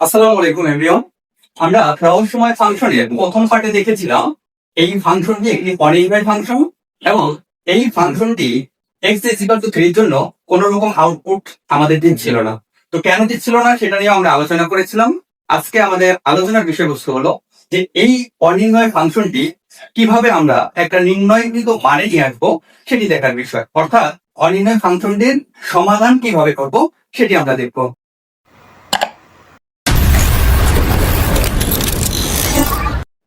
আসসালামু আলাইকুম এভরিওয়ান আমরা রহস্যময় ফাংশনের প্রথম পার্টে দেখেছিলাম। এই ফাংশনটি একটি পলিনিমাল ফাংশন এবং এই ফাংশনটি এক্স ইকুয়াল টু থ্রির জন্য কোন রকম আউটপুট আমাদের দিচ্ছিল না। তো কেন দিচ্ছিল না সেটা নিয়ে আমরা আলোচনা করেছিলাম। আজকে আমাদের আলোচনার বিষয়বস্তু হলো যে এই অনির্ণয় ফাংশনটি কীভাবে আমরা একটা নির্ণয়কৃত মানে নিয়ে আসব সেটি দেখার বিষয়। অর্থাৎ অনির্ণয় ফাংশনটির সমাধান কীভাবে করব সেটি আমরা দেখব।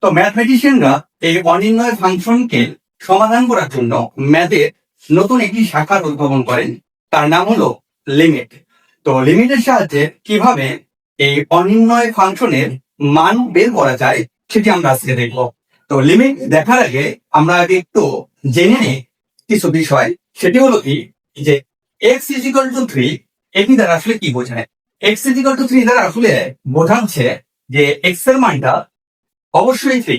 তো ম্যাথমেটিশিয়ানরা এই অনির্ণয় ফাংশনকে সমাধান করার জন্য ম্যাথের নতুন একটি শাখার উদ্ভাবন করেন। তার নাম হলো লিমিট। তো লিমিটের সাহায্যে কীভাবে এই অনির্ণয় ফাংশনের মান বের করা যায় সেটি আমরা আজকে দেখব। তো লিমিট দেখার আগে আমরা আগে একটু জেনে নিই কিছু বিষয়। সেটি হলো কি? যে এক্স ইজিক্যাল টু থ্রি এটি দ্বারা আসলে কি বোঝায়? এক্স ইজিক্যাল টু থ্রি দ্বারা আসলে বোঝাচ্ছে যে এক্সের মানটা অবশ্যই থ্রি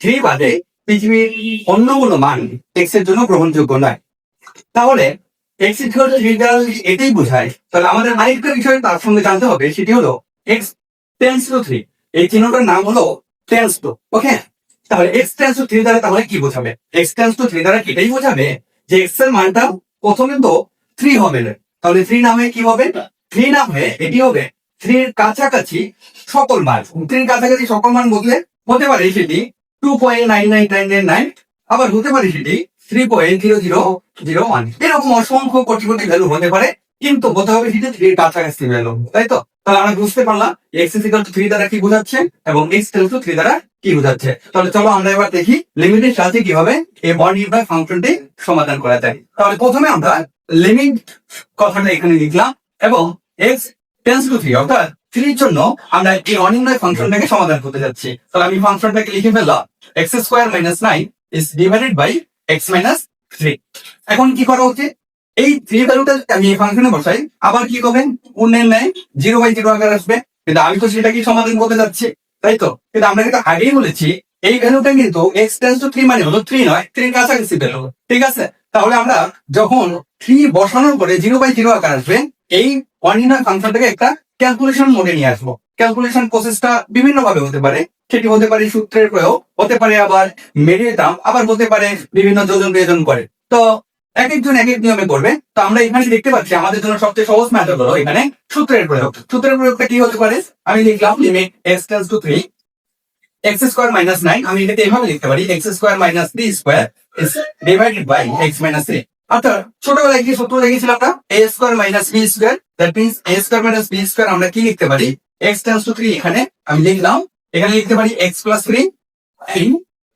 থ্রি বাদে পৃথিবীর অন্য কোনো মান এক্সের জন্য গ্রহণযোগ্য নয়। তাহলে এক্স ইকুয়াল এটাই বোঝায়। তাহলে আমাদের আরেকটা বিষয় তার সঙ্গে জানতে হবে, সেটি হলো এক্স টেন্স টু থ্রি এই চিহ্নটার নাম হলো টেন্স টু ওকে তাহলে এক্স টেন্স টু থ্রি দ্বারা তাহলে কি বোঝাবে? এক্স টেন্স টু থ্রি দ্বারা এটাই বোঝাবে যে এক্সের মানটা প্রথমে তো থ্রি হবে না। তাহলে থ্রি নামে কি হবে? থ্রি নাম, এটি হবে থ্রির কাছাকাছি সকল মান। থ্রির কাছাকাছি সকল মান বদলে হতে পারে সেটি two point nine nine nine nine আবার হতে পারে সেটি three point zero zero zero one এরকম অসংখ্য কোটি কোটি ভ্যালু হতে পারে, কিন্তু বলতে হবে সেটি থ্রির কাছাকাছি ভ্যালু তাই তো? তাহলে আমরা বুঝতে পারলাম এক্স ইজিক্যাল টু থ্রি দ্বারা কি বোঝাচ্ছে এবং এক্স টেল টু থ্রি দ্বারা কি বোঝাচ্ছে। তাহলে চলো আমরা এবার দেখি লিমিটের সাথে কীভাবে এই বর্ণির্ণয় ফাংশনটি সমাধান করা যায়। তাহলে প্রথমে আমরা লিমিট কথাটা এখানে লিখলাম এবং এক্স টেন্স টু থ্রি অর্থাৎ থ্রির জন্য আমরা এই অনির্ণয় ফাংশনটাকে সমাধান করতে যাচ্ছি। তাহলে আমি ফাংশনটাকে লিখে ফেললাম X square minus nine is divided by X minus three এখন কি করা উচিত? এই থ্রি ভ্যালুটা আমি এই ফাংশনে বসাই, আবার কি করবেন? পূর্ণের ন্যায় জিরো বাই জিরো আকার আসবে। কিন্তু আমি তো সেটাকে সমাধান করতে যাচ্ছি, তাই তো? কিন্তু আমরা কিন্তু আগেই বলেছি, এই ভ্যালুটা কিন্তু এক্স টেন্স টু থ্রি মানে হলো থ্রি নয় থ্রির কাছাকাছি ভ্যালু ঠিক আছে? তাহলে আমরা যখন থ্রি বসানোর পরে জিরো বাই জিরো আকার আসবে, এই অনির্ণয় ফাংশনটাকে একটা ক্যালকুলেশন মোডে নিয়ে আসব। ক্যালকুলেশন প্রসেসটা বিভিন্ন ভাবে হতে পারে। সেটি হতে পারে সূত্রের প্রয়োগ, হতে পারে আবার মেরিয়ে দাম, আবার হতে পারে বিভিন্ন যোজন বিয়োজন করে। তো এক একজন এক এক নিয়মে করবে। তো আমরা এখানে দেখতে পাচ্ছি, আমাদের জন্য সবচেয়ে সহজ মেথড হলো এখানে সূত্রের প্রয়োগ। সূত্রের প্রয়োগটা কি হতে পারে? আমি লিখলাম limit X tends to three X square minus nine আমি এটাকে এভাবে লিখতে পারি X square minus three square divided by X minus three অর্থাৎ ছোটবেলায় কি সূত্র দেখেছিলাম না? A square minus B square that means A square minus B square আমরা কি লিখতে পারি? এক্স টেন্স টু থ্রি এখানে আমি লিখলাম, এখানে লিখতে পারি X plus three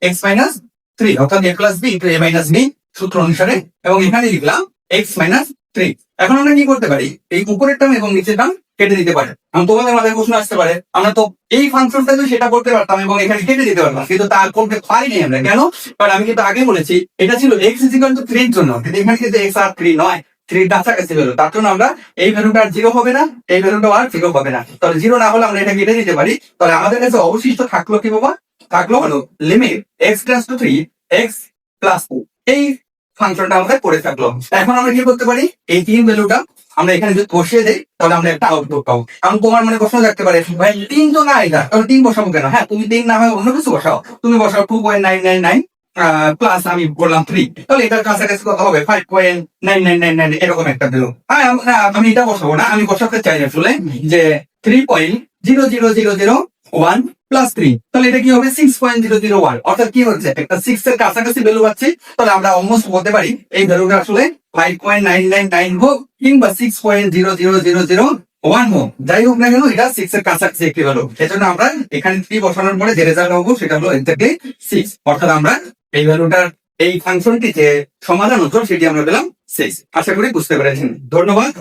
X minus three অর্থাৎ A plus B A minus B সূত্র অনুসারে, এবং এখানে লিখলাম এক্স মাইনাস থ্রি এখন আমরা কি করতে পারি? এই উপরের টার্ম এবং নিচের টার্ম কেটে দিতে পারে। আমি তোমাদের মাথায় প্রশ্ন আসতে পারে, আমরা তো এই ফাংশনটা তো সেটা করতে পারতাম এবং এখানে কেটে দিতে পারতাম, কিন্তু তা করতে পারিনি আমরা। কেন? কারণ আমি কিন্তু আগে বলেছি, এটা ছিল এক্স ইজিক্যাল টু থ্রির জন্য। কিন্তু এখানে কিন্তু এক্স আর থ্রি নয় থ্রির কাছাকাছি ভ্যালু তার জন্য আমরা এই ভ্যালুটা আর জিরো হবে না, এই ভ্যালুটা আর জিরো হবে না। তাহলে জিরো না হলে আমরা এটা কেটে দিতে পারি। তাহলে আমাদের কাছে অবশিষ্ট থাকল কি বাবা? থাকল হলো limit X tends to three X plus two এই ফাংশনটা আমাদের পড়ে থাকল এখন আমরা কি করতে পারি? এই তিন ভ্যালুটা আমরা এখানে যদি বসিয়ে দেই তাহলে আমরা একটা আউটপুট পাবো। কারণ তোমার মনে প্রশ্ন থাকতে পারে ভাই তিন তো না এটা তাহলে তিন বসাবো কেন? হ্যাঁ তুমি তিন না হয় অন্য কিছু বসাও। তুমি বসাও two point nine nine nine plus আমি বললাম থ্রি তাহলে এটার কাছাকাছি কত হবে? Five point nine nine nine nine এরকম একটা দিল হ্যাঁ, আমি এটা বসাবো না আমি বসাতে চাই আসলে যে three point zero zero zero zero one plus three তাহলে এটা কি হবে? Six point zero zero one অর্থাৎ কি হচ্ছে? একটা সিক্স এর কাছাকাছি ভ্যালু পাচ্ছি, তাহলে আমরা অলমোস্ট বলতে পারি এই ভ্যালুটা আসলে five point nine nine nine হোক, কিংবা six point zero zero zero zero one হোক। যাই হোক না কেন, এটা সিক্স এর কাছাকাছি একটি ভ্যালু সেজন্য আমরা এখানে থ্রি বসানোর পরে যে রেজাল্ট হব সেটা হলো এক্স্যাক্টলি সিক্স অর্থাৎ আমরা এই ভ্যালুটার এই ফাংশনটি যে সমাধান হতো সেটি আমরা পেলাম সিক্স আশা করি বুঝতে পেরেছেন। ধন্যবাদ।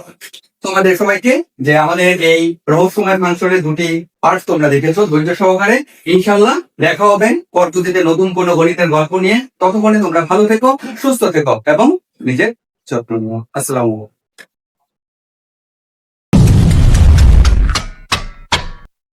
তোমাদের সবাইকে যে আমাদের এই রহস্যময় মাংসের দুটি পার্ট তোমরা দেখেছ ধৈর্য সহকারে। ইনশাল্লাহ দেখা হবেন পরবর্তীতে নতুন কোনো গণিতের গল্প নিয়ে। ততক্ষণে তোমরা ভালো থেকো, সুস্থ থেকো এবং নিজের যত্ন নিও। আসসালামু